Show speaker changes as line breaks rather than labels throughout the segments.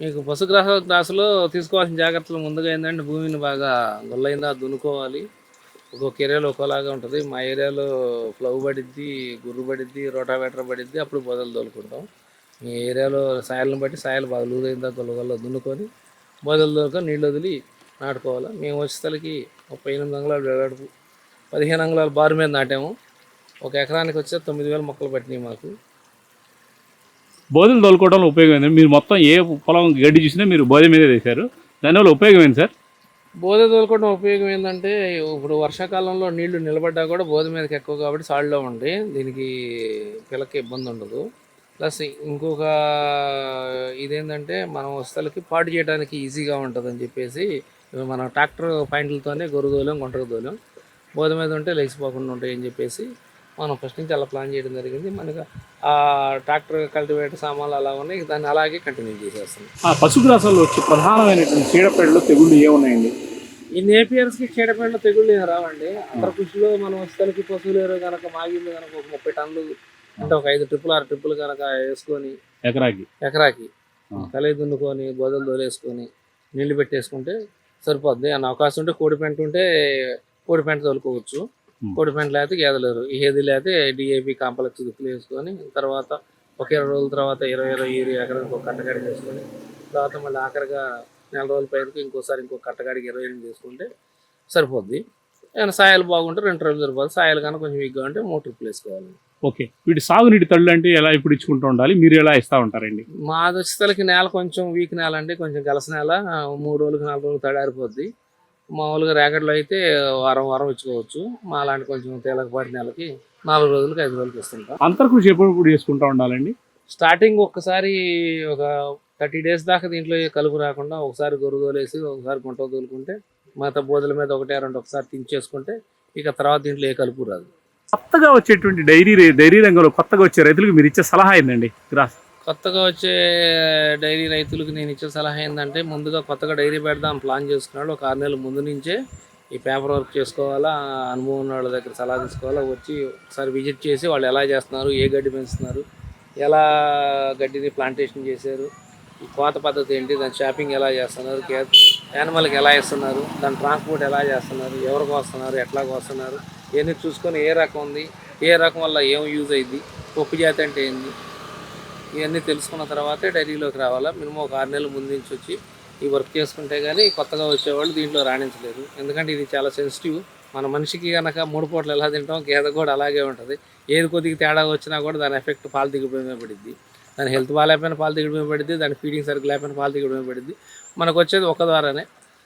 మీకు పశుగ్రహ రాశిలో తీసుకోవాల్సిన జాగ్రత్తలు ముందుగా ఏంటంటే భూమిని బాగా గుల్లైందా దున్నుకోవాలి. ఒక్కొక్క ఏరియాలో ఒక్కోలాగా ఉంటుంది. మా ఏరియాలో ఫ్లవ్ పడిద్ది గుర్రు పడిద్ది రోటావేటర్ పడిద్ది అప్పుడు బొదలు తోలుకుంటాం. మీ ఏరియాలో సాయలను బట్టి సాయలు బాగా లూజ్ అయిందా గొల్లగొల్ల దున్నుకొని బొదలు తోలుకొని నీళ్ళు వదిలి నాటుకోవాలి. మేము వచ్చేసరికి ముప్పై ఎనిమిది అంగుళాలు వెడల్పు పదిహేను అంగుళాలు బారు మీద నాటాము. ఒక ఎకరానికి వచ్చే తొమ్మిది వేల మొక్కలు పట్టినాయి మాకు.
బోధలు తోలుకోవడంలో ఉపయోగం ఏంటంటే మీరు మొత్తం ఏ పొలం గడ్డి చూసినా మీరు బోధ మీదే వేశారు. దానివల్ల ఉపయోగం ఏంటి సార్?
బోధ తోలుకోవడం ఉపయోగం ఏంటంటే ఇప్పుడు వర్షాకాలంలో నీళ్ళు నిలబడ్డా కూడా బోధ మీదకి ఎక్కువ కాబట్టి సాల్డ్లో ఉండి దీనికి పిల్లకి ఇబ్బంది ఉండదు. ప్లస్ ఇంకొక ఇదేంటంటే మనం వస్తువులకి పాటు చేయడానికి ఈజీగా ఉంటుంది అని చెప్పేసి మనం ట్రాక్టర్ పాయింట్లతోనే గొర్రె దోలం గుంటకు దోలం బోధ మీద ఉంటే లేచిపోకుండా ఉంటాయి అని చెప్పేసి మనం ఫస్ట్ నుంచి అలా ప్లాన్ చేయడం జరిగింది. మనకు ఆ ట్రాక్టర్ కల్టివేటర్ సామాన్లు అలా ఉన్నాయి. దాన్ని అలాగే కంటిన్యూ చేసేస్తున్నాం.
ఆ పశుగ్రాసాల్లో వచ్చే ప్రధానమైనటువంటి చీడపేడలు తెగుళ్ళు ఏమున్నాయండి?
ఈ నేపియర్స్కి చీడపేడలు తెగుళ్ళు ఏం రావండి. అంతర కృషిలో మనం వస్తువులకి పశువులు ఎరువు కనుక మాగింది కనుక ఒక ముప్పై టన్నులు అంటే ఒక ఐదు ట్రిప్పులు ఆరు ట్రిప్పులు కనుక వేసుకొని
ఎకరాకి?
ఎకరాకి. కలయి దున్నుకొని బొదలు తోలేసుకొని నీళ్ళు పెట్టేసుకుంటే సరిపోద్ది. అన్న అవకాశం ఉంటే కోడి పెంట ఉంటే కోడి పెంట తోలుకోవచ్చు. కోడి పెంట లేకపోతే గేదెలేరు. ఏది లేకపోతే డిఏపి కాంప్లెక్స్ దుక్కులు వేసుకొని తర్వాత ఒక ఇరవై రోజుల తర్వాత ఇరవై ఇరవై యూరియా ఎకరానికి ఒక కట్టగాడి చేసుకొని తర్వాత మళ్ళీ ఆఖరిగా నెల రోజుల పైకి ఇంకోసారి ఇంకో కట్టగాడికి ఇరవై ఎనిమిది చేసుకుంటే సరిపోద్ది. ఏమైనా సాయాలు బాగుంటే రెండు రోజులు సరిపోతుంది సాయాలు కనుక కొంచెం వీక్గా ఉంటే మూడు ట్రిప్పులు వేసుకోవాలి.
ఓకే. వీటి సాగునీటి తళ్ళు అంటే ఎలా ఇప్పుడు ఇచ్చుకుంటూ ఉండాలి? మీరు ఎలా ఇస్తూ ఉంటారండి?
మా దశతలకి నేల కొంచెం వీక్ నేల అండి. కొంచెం గలస నేల మూడు రోజులకి నాలుగు రోజులు తడారిపోద్ది మామూలుగా రేగడ్లో అయితే వారం వారం ఇచ్చుకోవచ్చు. మా లాంటి కొంచెం తేలికపాటి నెలకి నాలుగు రోజులకి ఐదు రోజులకి ఇస్తుంటాం.
అంతర్కృషి ఎప్పుడు చేసుకుంటూ ఉండాలండి?
స్టార్టింగ్ ఒక్కసారి ఒక థర్టీ డేస్ దాకా దీంట్లో కలుపు రాకుండా ఒకసారి గొర్రె తోలేసి ఒకసారి గుంట తోలుకుంటే మిగతా బోధల మీద ఒకటే రెండు ఒకసారి తించేసుకుంటే ఇక తర్వాత దీంట్లో ఏ కలుపు రాదు.
కొత్తగా వచ్చేటువంటి డైరీ డైరీ రంగంలో కొత్తగా వచ్చే రైతులకు మీరు ఇచ్చే సలహా ఏందండి? గ్రాస్
కొత్తగా వచ్చే డైరీ రైతులకు నేను ఇచ్చే సలహా ఏంటంటే ముందుగా కొత్తగా డైరీ పెడదాం ప్లాన్ చేసుకున్నాడు. ఒక ఆరు నెలల ముందు నుంచే ఈ పేపర్ వర్క్ చేసుకోవాలా అనుభవం ఉన్న వాళ్ళ దగ్గర సలహా తీసుకోవాలా వచ్చి ఒకసారి విజిట్ చేసి వాళ్ళు ఎలా చేస్తున్నారు ఏ గడ్డి పెంచుతున్నారు ఎలా గడ్డిని ప్లాంటేషన్ చేశారు ఈ కోత పద్ధతి ఏంటి దాని షాపింగ్ ఎలా చేస్తున్నారు యానిమల్కి ఎలా ఇస్తున్నారు దాని ట్రాన్స్పోర్ట్ ఎలా చేస్తున్నారు ఎవరికి వస్తున్నారు ఎట్లా వస్తున్నారు ఇవన్నీ చూసుకొని ఏ రకం ఉంది ఏ రకం వల్ల ఏం యూజ్ అయింది పప్పు జాతి అంటే ఏంది ఇవన్నీ తెలుసుకున్న తర్వాతే డైరీలోకి రావాలా? మినిమం ఒక ఆరు నెలల ముందు నుంచి వచ్చి ఈ వర్క్ చేసుకుంటే కానీ కొత్తగా వచ్చేవాళ్ళు దీంట్లో రాణించలేరు. ఎందుకంటే ఇది చాలా సెన్సిటివ్. మన మనిషికి కనుక మూడు పూటలు ఎలా తింటాం గేదె కూడా అలాగే ఉంటుంది. ఏది కొద్దిగా తేడా వచ్చినా కూడా దాని ఎఫెక్ట్ పాలు దిగిపోయి పడిద్ది. దాని హెల్త్ బాగాలేకపోయినా పాలు దిగడమే పడిద్ది. దాని ఫీడింగ్ సరిగ్గా లేకపోయిన పాలు దిగడమే పడిద్ది. మనకు వచ్చేది ఒక ద్వారానే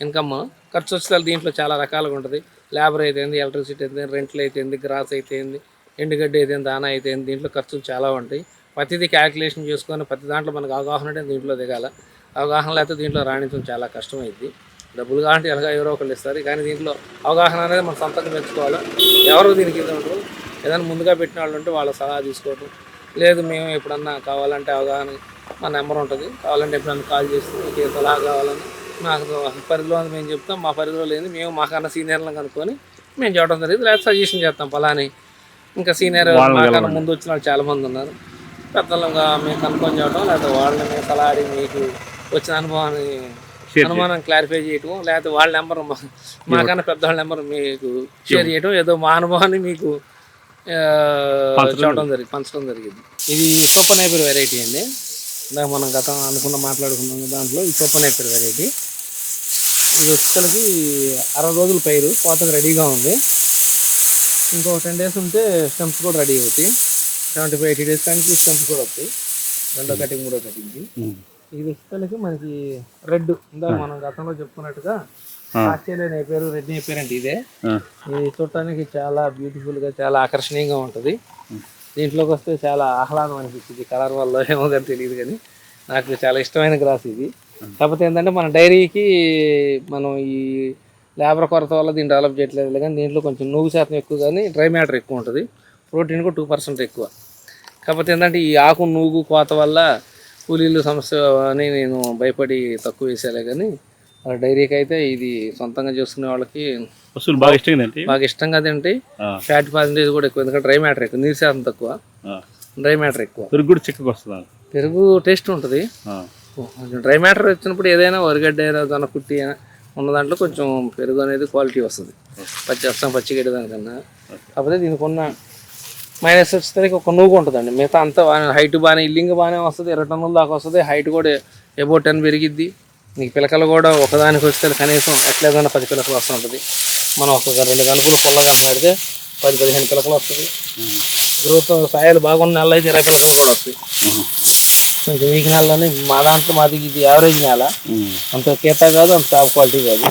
ఇన్కమ్. ఖర్చు వచ్చేది దీంట్లో చాలా రకాలుగా ఉంటుంది. లేబర్ అయితే ఏంది ఎలక్ట్రిసిటీ అయితే రెంట్లు అయితే ఏంది గ్రాస్ అయితే ఏంది ఎండుగడ్డి అయితే ఏంది దానా అయితే ఏంది దీంట్లో ఖర్చులు చాలా ఉంటాయి. ప్రతిదీ క్యాలిక్యులేషన్ చేసుకొని ప్రతి దాంట్లో మనకు అవగాహన ఉంటే దీంట్లో దిగాల. అవగాహన లేకపోతే దీంట్లో రాణించడం చాలా కష్టమైంది డబ్బులు కావాలంటే ఎలాగ ఎవరో ఒకళ్ళు ఇస్తారు. కానీ దీంట్లో అవగాహన అనేది మనం సొంతంగా పెంచుకోవాలి? ఎవరు దీనికి ఉండరు. ఏదైనా ముందుగా పెట్టిన వాళ్ళు ఉంటే వాళ్ళ సలహా తీసుకోవటం. లేదు మేము ఎప్పుడన్నా కావాలంటే అవగాహన మా నెంబర్ ఉంటుంది. కావాలంటే ఎప్పుడన్నా కాల్ చేసి మీకు ఏ సలహా కావాలని మాకు పరిధిలో మేము చెప్తాం. మా పరిధిలో లేదు మేము మాకన్నా సీనియర్లను కనుక్కొని మేము చెప్పడం జరిగింది. లేదా సజెషన్ చేస్తాం. పలాని ఇంకా సీనియర్ మాకన్నా. ముందు వచ్చిన వాళ్ళు చాలా మంది ఉన్నారు. పెద్దలుగా మేము కనుక్కొని చెప్పడం లేకపోతే వాళ్ళని మేము సలహా అడిగి మీకు వచ్చిన అనుభవాన్ని అనుమానం క్లారిఫై చేయటం లేకపోతే వాళ్ళ నెంబర్ మాకన్నా పెద్దవాళ్ళ నెంబర్ మీకు షేర్ చేయటం ఏదో మా అనుభవాన్ని మీకు చెప్పడం జరిగింది. పంచడం జరిగింది. ఇది సూపర్ నైపర్ వెరైటీ అండి. ఇందాక మనం గతం అనుకున్న మాట్లాడుకున్నాం దాంట్లో ఈ సూపర్ నైపర్ వెరైటీ ఇది వచ్చేసరికి అరవై రోజుల పైరు కోతకు రెడీగా ఉంది. ఇంకో టెన్ డేస్ ఉంటే స్టెంప్స్ కూడా రెడీ అవుతాయి. సెవెంటీ ఫైవ్ ఎయిటీ డేస్ కానీ స్టెంప్స్ కూడా వస్తాయి. రెండో కటింగ్ మూడో కటింగ్కి.
ఉమ్.
ఇది వచ్చేసరికి మనకి రెడ్ ఇందాక మనం గతంలో చెప్పుకున్నట్టుగా
ఆ.
ఆస్ట్రేలియా నేపారు రెడ్ నేపారు అంటే ఇదే. ఇది చూడటానికి చాలా బ్యూటిఫుల్గా చాలా ఆకర్షణీయంగా ఉంటుంది. దీంట్లోకి వస్తే చాలా ఆహ్లాదం అనిపిస్తుంది. కలర్ వల్ల ఏమో కానీ తెలియదు కానీ నాకు చాలా ఇష్టమైన గ్రాస్ ఇది. కాకపోతే ఏంటంటే మన డైరీకి మనం ఈ లేబర్ కొరత వల్ల దీన్ని డెవలప్ చేయట్లేదు కానీ దీంట్లో కొంచెం నూగు శాతం ఎక్కువ కానీ డ్రై మ్యాటర్ ఎక్కువ ఉంటుంది. ప్రోటీన్ కూడా టూ పర్సెంట్ ఎక్కువ. కాకపోతే ఏంటంటే ఈ ఆకు నూగు కోత వల్ల కూలీలు సమస్య అని నేను భయపడి తక్కువ వేసేలే కానీ డైరీకి అయితే ఇది సొంతంగా చేసుకునే వాళ్ళకి
పశువులు బాగా ఇష్టమైందండి
బాగా ఇష్టంగా తింటే
ఆ,
ఫ్యాట్ పర్సెంటేజ్ కూడా ఎక్కువ ఎందుకంటే డ్రై మ్యాటర్ ఎక్కువ నీరు శాతం తక్కువ. డ్రై మ్యాటర్ ఎక్కువ.
పెరుగు కూడా చిక్కగా వస్తుందా?
పెరుగు టేస్ట్ ఉంటుంది. డ్రై మ్యాటర్ వచ్చినప్పుడు ఏదైనా వరిగడ్డ అయినా జొన్న కుట్టి అయినా ఉన్న దాంట్లో కొంచెం పెరుగు అనేది క్వాలిటీ వస్తుంది. పచ్చి వస్తాం పచ్చిగడ్డ దానికన్నా. కాకపోతే దీనికి ఉన్న మైనస్ వచ్చేసరికి ఒక నూగు ఉంటుందండి. మిగతా అంతా హైట్ బాగానే ఇల్లింగ్ బాగానే వస్తుంది. ఇరవై టన్నుల దాకా వస్తుంది. హైట్ కూడా ఎబో టెన్ పెరిగిద్ది. నీకు పిలకలు కూడా ఒకదానికి వస్తే కనీసం ఎట్లేదన్నా పది పిలకలు వస్తుంటుంది మనం ఒక రెండు కలుపులు పుల్లగా పెడితే పది పదిహేను పిలకలు వస్తుంది. గ్రోత్ సాయాలు బాగున్న నెలలో అయితే ఇరవై పిలకలు కూడా వస్తాయి. కొంచెం వీక్ నెలలోనే మా దాంట్లో మాది ఇది యావరేజ్ నెల. అంత కేత కాదు అంత టాప్ క్వాలిటీ కాదు.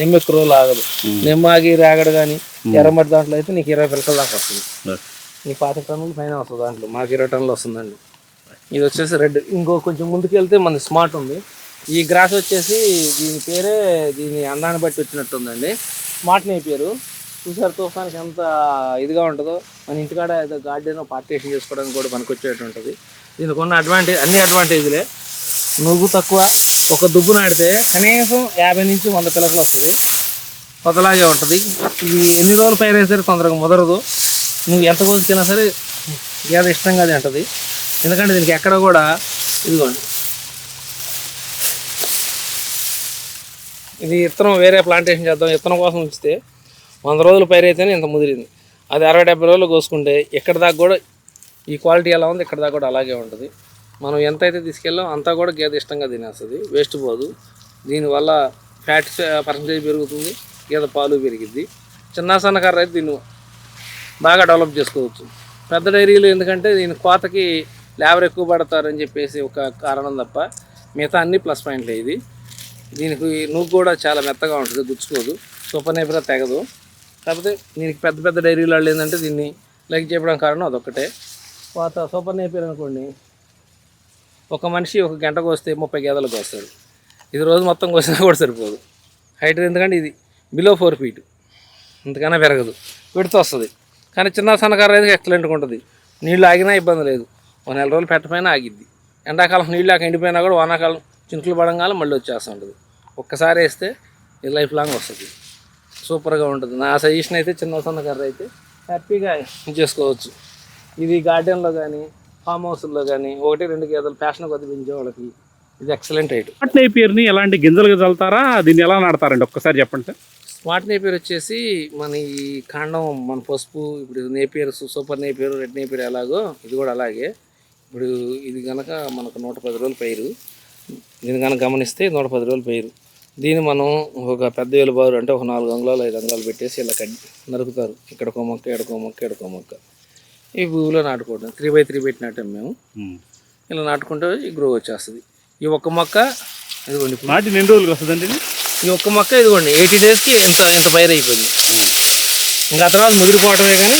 నిమ్మ ఎక్కువ రోజులు ఆగదు నిమ్మ ఆగి రాగడు కానీ ఎర్రమట్టి దాంట్లో అయితే నీకు ఇరవై పిలకల దాకా వస్తుంది. ఈ పాతిక టన్నులు పైన వస్తుంది దాంట్లో. మాకు ఇరవై టన్నులు వస్తుందండి. ఇది వచ్చేసి రెడ్. ఇంకో కొంచెం ముందుకు వెళ్తే మన స్మార్ట్ ఉంది. ఈ గ్రాస్ వచ్చేసి దీని పేరే దీని అందాన్ని బట్టి వచ్చినట్టు ఉందండి స్మార్ట్ పేరు. చూసారు తుఫానికి ఎంత ఇదిగా ఉంటుందో. మన ఇంటికాడ ఏదో గార్డెన్ పార్టీషన్ చేసుకోవడానికి కూడా పనికొచ్చేట్టు ఉంటుంది దీనికి ఉన్న అడ్వాంటేజ్ అన్ని అడ్వాంటేజ్లే నువ్వు తక్కువ ఒక దుబ్బు నాడితే కనీసం యాభై నుంచి వంద పిలకలు వస్తుంది. కొత్తలాగే ఉంటుంది. ఇది ఎన్ని రోజులు పైన సరే తొందరగా ముదరదు. నువ్వు ఎంత కోసుకున్నా సరే గేద ఇష్టంగా తింటుంది. ఎందుకంటే దీనికి ఎక్కడ కూడా ఇదిగోండి. ఇది విత్తనం వేరే ప్లాంటేషన్ చేద్దాం. ఇత్తనం కోసం ఉంచితే వంద రోజులు పైరైతేనే ఇంత ముదిరింది. అది అరవై డెబ్బై రోజులు కోసుకుంటే ఇక్కడ దాకా కూడా ఈ క్వాలిటీ ఎలా ఉంది ఇక్కడ దాకా కూడా అలాగే ఉంటుంది. మనం ఎంత అయితే తీసుకెళ్ళాం అంతా కూడా గేదె ఇష్టంగా తినేస్తుంది. వేస్ట్ పోదు. దీనివల్ల ఫ్యాట్ పర్సంటేజ్ పెరుగుతుంది. గేదె పాలు పెరిగిద్ది. చిన్న సన్నకారు అయితే దీన్ని బాగా డెవలప్ చేసుకోవచ్చు. పెద్ద డైరీలు ఎందుకంటే దీని కోతకి లేబర్ ఎక్కువ పడతారని చెప్పేసి ఒక కారణం తప్ప మిగతా అన్ని ప్లస్ పాయింట్లే ఇది. దీనికి నువ్వు కూడా చాలా మెత్తగా ఉంటుంది గుచ్చుకోదు. సూపర్ నైపురా తెగదు. కాకపోతే దీనికి పెద్ద పెద్ద డైరీలు వాళ్ళు ఏంటంటే దీన్ని లైక్ చేయడం కారణం అదొక్కటే. కోత సూపర్ నేపర్ అనుకోండి. ఒక మనిషి ఒక గంట కోస్తే ముప్పై గేదెలకు కోస్తాడు. ఇది రోజు మొత్తం కోసినా కూడా సరిపోదు. హైట్ ఎందుకంటే ఇది బిలో ఫోర్ ఫీట్. ఇంతకన్నా పెరగదు. విడత వస్తుంది. కానీ చిన్న సన్నకారు అయితే ఎక్సలెంట్గా ఉంటుంది. నీళ్ళు ఆగినా ఇబ్బంది లేదు. ఒక నెల రోజులు పెట్టపోయినా ఆగిద్ది. ఎండాకాలం నీళ్ళు ఆక ఎండిపోయినా కూడా వానాకాలం చినుకులు పడంగానే మళ్ళీ వచ్చేస్తూ ఉంటుంది. ఒక్కసారి వేస్తే ఇది లైఫ్ లాంగ్ వస్తుంది. సూపర్గా ఉంటుంది. నా సజెషన్ అయితే చిన్న సన్నకారు అయితే హ్యాపీగా చేసుకోవచ్చు. ఇది గార్డెన్లో కానీ ఫామ్ హౌస్లో కానీ ఒకటి రెండు గేదెలు ఫ్యాషన్ కొద్ది పెంచే వాళ్ళకి ఇది ఎక్సలెంట్ ఐటమ్
స్మార్ట్ నేపియర్ని ఎలాంటి గింజలుగా చల్లుతారా? దీన్ని ఎలా నాడతారండి ఒక్కసారి చెప్పండి సార్.
స్మార్ట్ నేపియర్ వచ్చేసి మన ఈ కాండం మన పసుపు ఇప్పుడు Napier super Napier red Napier ఎలాగో ఇది కూడా అలాగే. ఇప్పుడు ఇది కనుక మనకు నూట పది రోజులు పైరు దీన్ని కనుక గమనిస్తే నూట పది రోజులు పైరు దీన్ని మనం ఒక పెద్ద వేలు బారు అంటే ఒక నాలుగు అంగుళాలు ఐదు అంగుళాలు పెట్టేసి ఇలా కట్ నరుకుతారు. ఇక్కడికో మొక్క ఎక్కడికో మొక్క ఎక్కడికో మొక్క. ఈ భూమిలో నాటుకోవడం త్రీ బై త్రీ పెట్టినట్టు మేము. ఇలా నాటుకుంటే ఈ గ్రో వచ్చేస్తుంది. ఈ ఒక్క మొక్క ఇదిగోండి
నాటిన ఎన్ని రోజులకి వస్తుందండి ఇది?
ఈ ఒక్క మొక్క ఇదిగోండి ఎయిటీ డేస్కి ఎంత ఎంత పైరు అయిపోయింది. ఇంకా ఆ తర్వాత ముదిరిపోవటమే కానీ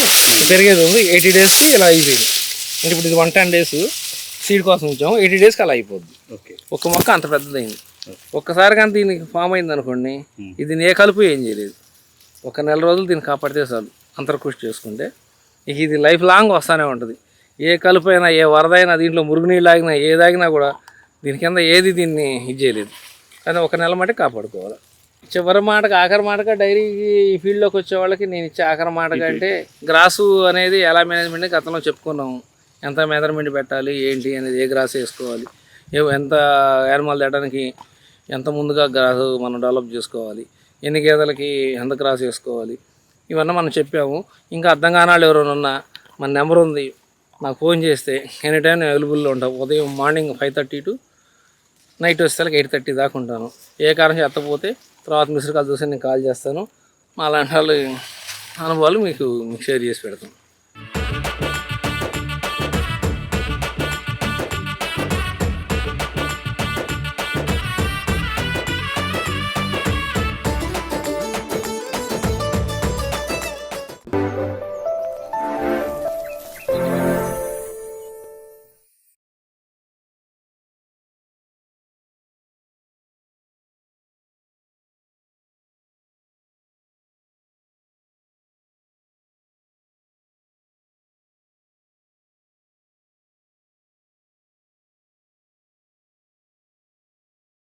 పెరిగేది ఉంది ఎయిటీ డేస్కి ఇలా అయిపోయింది. అంటే ఇప్పుడు ఇది వన్ టెన్ డేస్ సీడ్ కోసం ఉంచాము ఎయిటీ డేస్కి అలా అయిపోద్ది.
ఓకే.
ఒక్క మొక్క అంత పెద్దదైంది. ఒక్కసారి కానీ దీనికి ఫామ్ అయింది అనుకోండి ఇది ఏ కలుపు ఏం చేయలేదు. ఒక నెల రోజులు దీన్ని కాపాడితే చాలు అంతర్కృషి చేసుకుంటే. ఇక ఇది లైఫ్ లాంగ్ వస్తూనే ఉంటుంది. ఏ కలుపు అయినా ఏ వరద అయినా దీంట్లో మురుగునీళ్ళు ఆగినా ఏదాగినా కూడా దీని కింద ఏది దీన్ని ఇది చేయలేదు. కానీ ఒక నెల మట్టి కాపాడుకోవాలి. చివరి మాటగా ఆఖరి మాటగా డైరీ ఫీల్డ్లోకి వచ్చే వాళ్ళకి నేను ఇచ్చే ఆఖరి మాటగా అంటే గ్రాసు అనేది ఎలా మేనేజ్మెంట్ గతంలో చెప్పుకున్నాము. ఎంత మెజర్మెంట్ పెట్టాలి ఏంటి అనేది ఏ గ్రాస్ వేసుకోవాలి ఎంత యానిమల్ తేయడానికి ఎంత ముందుగా గ్రాసు మనం డెవలప్ చేసుకోవాలి ఎన్ని గేదెలకి ఎంత గ్రాస్ వేసుకోవాలి ఇవన్నీ మనం చెప్పాము. ఇంకా అర్థం కాని వాళ్ళు ఎవరైనా ఉన్నా మన నెంబర్ ఉంది. నాకు ఫోన్ చేస్తే ఎనీ టైం నేను అవైలబుల్లో ఉంటాను ఉదయం morning five thirty to night వచ్చేసరికి ఎయిట్ థర్టీ దాకా ఉంటాను. ఏ కారణం ఎత్తపోతే తర్వాత మిస్డ్ కాల్ చూసి నేను కాల్ చేస్తాను. మా అలాంటి వాళ్ళు అనుభవాలు మీకు షేర్ చేసి పెడతాను.